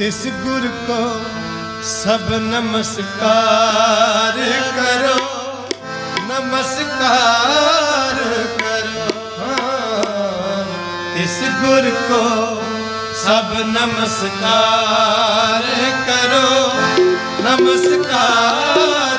ਤਿਸ ਗੁਰ ਕੋ ਸਭ ਨਮਸਕਾਰ ਕਰੋ। ਨਮਸਕਾਰ ਕਰੋ। ਤਿਸ ਗੁਰ ਕੋ ਸਭ ਨਮਸਕਾਰ ਕਰੋ। ਨਮਸਕਾਰ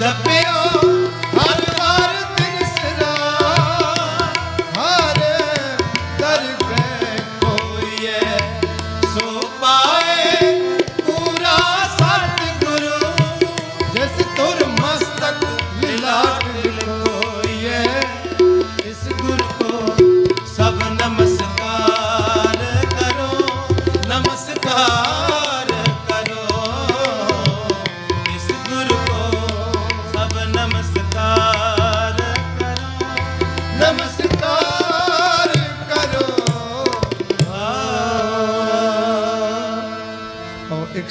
ਜਪਿਓ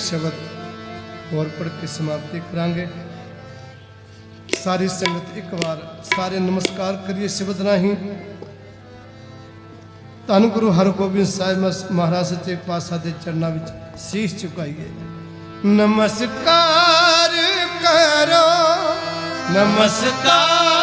ਸ਼ਬਦ ਹੋਰ ਪੜ ਕੇ ਸਮਾਪਤੀ ਕਰਾਂਗੇ। ਸਾਰੀ ਸੰਗਤ ਇੱਕ ਵਾਰ ਸਾਰੇ ਨਮਸਕਾਰ ਕਰੀਏ ਸ਼ਬਦ ਰਾਹੀਂ। ਧੰਨ ਗੁਰੂ ਹਰਗੋਬਿੰਦ ਸਾਹਿਬ ਮਹਾਰਾਜ ਸੱਚੇ ਪਾਤਸ਼ਾਹ ਦੇ ਚਰਨਾਂ ਵਿੱਚ ਸੀਸ ਝੁਕਾਈਏ ਨਮਸਕਾਰ ਕਰੋ। ਨਮਸਕਾਰ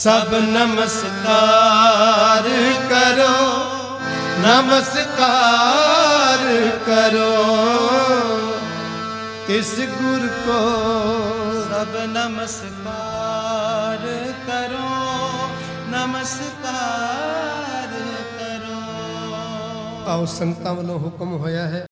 ਸਭ ਨਮਸਕਾਰ ਕਰੋ ਨਮਸਕਾਰ ਕਰੋ। ਇਸ ਗੁਰ ਕੋ ਸਭ ਨਮਸਕਾਰ ਕਰੋ ਨਮਸਕਾਰ ਕਰੋ। ਆਓ ਸੰਤਾਂ ਵੱਲੋਂ ਹੁਕਮ ਹੋਇਆ ਹੈ।